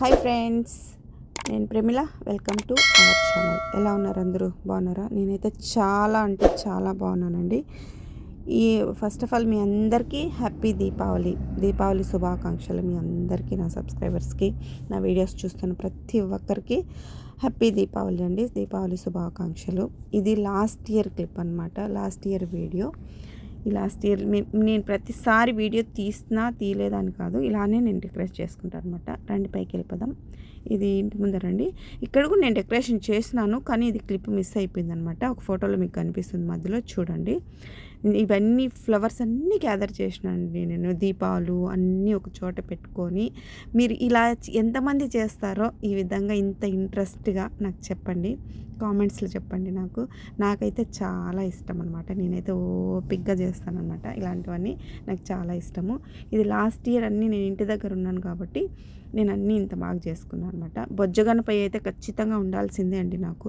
Hi friends నేను Pramila. Welcome to our channel. ఎలా ఉన్నారు అందరూ? బాగున్నారా? నేనైతే చాలా అంటే చాలా బాగున్నానండి. ఈ ఫస్ట్ ఆఫ్ ఆల్ మీ అందరికీ హ్యాపీ దీపావళి. దీపావళి శుభాకాంక్షలు మీ అందరికీ నా సబ్స్క్రైబర్స్కి నా వీడియోస్ చూస్తున్న ప్రతి ఒక్కరికి హ్యాపీ దీపావళి అండి. దీపావళి శుభాకాంక్షలు. ఇది లాస్ట్ ఇయర్ క్లిప్ అనమాట లాస్ట్ ఇయర్ వీడియో. ఈ లాస్ట్ ఇయర్ నేను ప్రతిసారి వీడియో తీసినా తీయలేదని కాదు. ఇలానే నేను డెకరేట్ చేసుకుంటాను అనమాట రండి పైకి వెళ్ళిపోదాం. ఇది ఇంటి ముందరండి ఇక్కడ కూడా నేను డెకరేషన్ చేసినాను కానీ ఇది క్లిప్ మిస్ అయిపోయింది అనమాట ఒక ఫోటోలో మీకు కనిపిస్తుంది మధ్యలో చూడండి. ఇవన్నీ ఫ్లవర్స్ అన్నీ గ్యాదర్ చేసినానండి నేను. దీపాలు అన్నీ ఒక చోట పెట్టుకొని మీరు ఇలా ఎంతమంది చేస్తారో ఈ విధంగా ఇంత ఇంట్రెస్ట్గా నాకు చెప్పండి. కామెంట్స్లో చెప్పండి నాకు. నాకైతే చాలా ఇష్టం అనమాట నేనైతే ఓపిక్గా చేస్తానమాట ఇలాంటివన్నీ. నాకు చాలా ఇష్టము. ఇది లాస్ట్ ఇయర్ అన్నీ నేను ఇంటి దగ్గర ఉన్నాను కాబట్టి నేను అన్నీ ఇంత బాగా చేసుకున్నాను అనమాట బొజ్జగనపై అయితే ఖచ్చితంగా ఉండాల్సిందే అండి నాకు.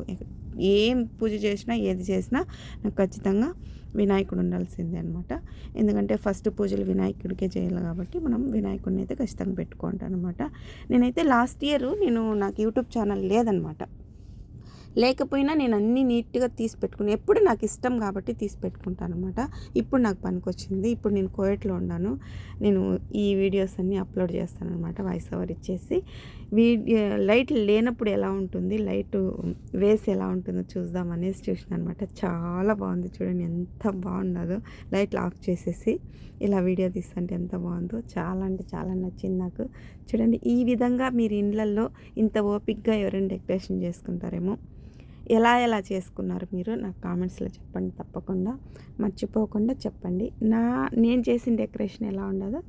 ఏం పూజ చేసినా ఏది చేసినా నాకు ఖచ్చితంగా వినాయకుడు ఉండాల్సిందే అనమాట ఎందుకంటే ఫస్ట్ పూజలు వినాయకుడికే చేయాలి కాబట్టి మనం వినాయకుడిని అయితే ఖచ్చితంగా పెట్టుకుంటాను అనమాట నేనైతే లాస్ట్ ఇయర్ నేను నాకు యూట్యూబ్ ఛానల్ లేదనమాట లేకపోయినా నేను అన్నీ నీట్గా తీసి పెట్టుకుని ఎప్పుడు నాకు ఇష్టం కాబట్టి తీసి పెట్టుకుంటాను అనమాట ఇప్పుడు నాకు పనికొచ్చింది. ఇప్పుడు నేను కోయట్లో ఉన్నాను. నేను ఈ వీడియోస్ అన్నీ అప్లోడ్ చేస్తాను అనమాట వాయిస్ ఓవర్ ఇచ్చేసి. వీడియో లైట్ లేనప్పుడు ఎలా ఉంటుంది? లైట్ వేసి ఎలా ఉంటుందో చూద్దాం అనేసి చూసిన అనమాట చాలా బాగుంది చూడండి. ఎంత బాగుండదో లైట్లు ఆఫ్ చేసేసి ఇలా వీడియో తీస్తుంటే ఎంత బాగుందో. చాలా అంటే చాలా నచ్చింది నాకు. చూడండి ఈ విధంగా మీరు ఇండ్లల్లో ఇంత ఓపిక్గా ఎవరైనా డెకరేషన్ చేసుకుంటారేమో. ఎలా ఎలా చేసుకున్నారు మీరు నాకు కామెంట్స్లో చెప్పండి తప్పకుండా మర్చిపోకుండా చెప్పండి నా నేను చేసిన డెకరేషన్ ఎలా ఉండదో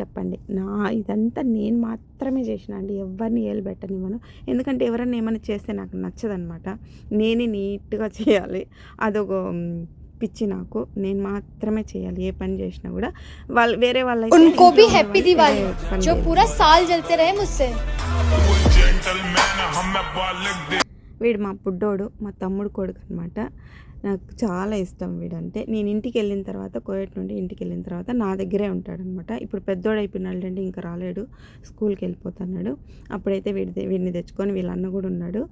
చెప్పండి నా ఇదంతా నేను మాత్రమే చేసిన అండి ఎవరిని ఏలు పెట్టనివ్వను ఎందుకంటే ఎవరైనా ఏమైనా చేస్తే నాకు నచ్చదనమాట నేనే నీట్గా చేయాలి అదొక పిచ్చి నాకు నేను మాత్రమే చేయాలి ఏ పని చేసినా కూడా వాళ్ళు వేరే వాళ్ళ उनको भी हैप्पी दिवाली जो पूरा साल जलते रहे मुझसे వీడు మా పుడ్డోడు మా తమ్ముడు కొడుకు అనమాట నాకు చాలా ఇష్టం వీడంటే. నేను ఇంటికి వెళ్ళిన తర్వాత కోయట్ నుండి ఇంటికి వెళ్ళిన తర్వాత నా దగ్గరే ఉంటాడనమాట. ఇప్పుడు పెద్దోడు అయిపోయినాడు అంటే ఇంకా రాలేడు. స్కూల్కి వెళ్ళిపోతున్నాడు అప్పుడైతే వీడి వీడిని తెచ్చుకొని వీళ్ళ అన్న కూడా ఉన్నాడు.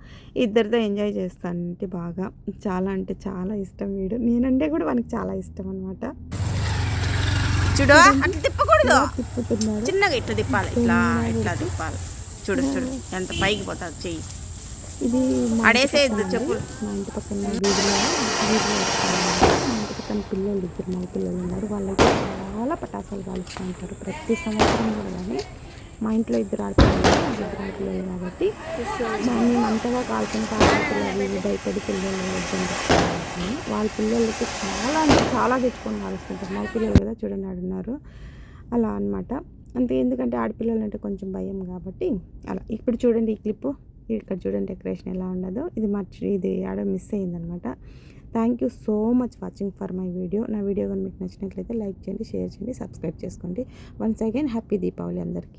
ఇద్దరితో ఎంజాయ్ చేస్తానంటే బాగా. చాలా అంటే చాలా ఇష్టం వీడు. నేనంటే కూడా వానికి చాలా ఇష్టం అనమాట. చూడు అట్లా తిప్పకూడదు. చిన్నగా ఇట్లా తిప్పాలి. ఇట్లా ఇట్లా తిప్పాలి. చూడు చూడు ఎంత పైకి పోతుంది చెయ్యి. ఇది మా చెప్పులు మా ఇంటి పక్కన వీధిలో వీధిలో వస్తారన్నమాట. మా ఇంటి పక్కన పిల్లలు ఇద్దరు మగ పిల్లలు ఉన్నారు. వాళ్ళైతే చాలా పటాసాలు కాలుస్తూ ఉంటారు ప్రతి సంవత్సరం కూడా కానీ. మా ఇంట్లో ఇద్దరు ఆడపిల్లలు ఇద్దరు ఆడపిల్లలు కాబట్టి మా మేము అంతగా కాల్చుకుంటా ఆడపిల్లలు భయపడి పిల్లలు వద్దని. వాళ్ళ పిల్లలకి చాలా అంటే చాలా తెచ్చుకొని కాలుస్తుంటారు. మగ పిల్లలు కదా చూడండి ఆడున్నారు. అలా అన్నమాట. అంతే ఎందుకంటే ఆడపిల్లలు అంటే కొంచెం భయం కాబట్టి అలా. ఇప్పుడు చూడండి ఈ క్లిప్పు. ఇక్కడ చూడండి డెకరేషన్ ఎలా ఉండదో. ఇది మర్చి ఇది ఆడ మిస్ అయిందనమాట thank you so much watching for my video నా వీడియో కానీ మీకు నచ్చినట్లయితే లైక్ చేయండి షేర్ చేయండి సబ్స్క్రైబ్ చేసుకోండి. వన్స్ అగైన్ హ్యాపీ దీపావళి అందరికీ.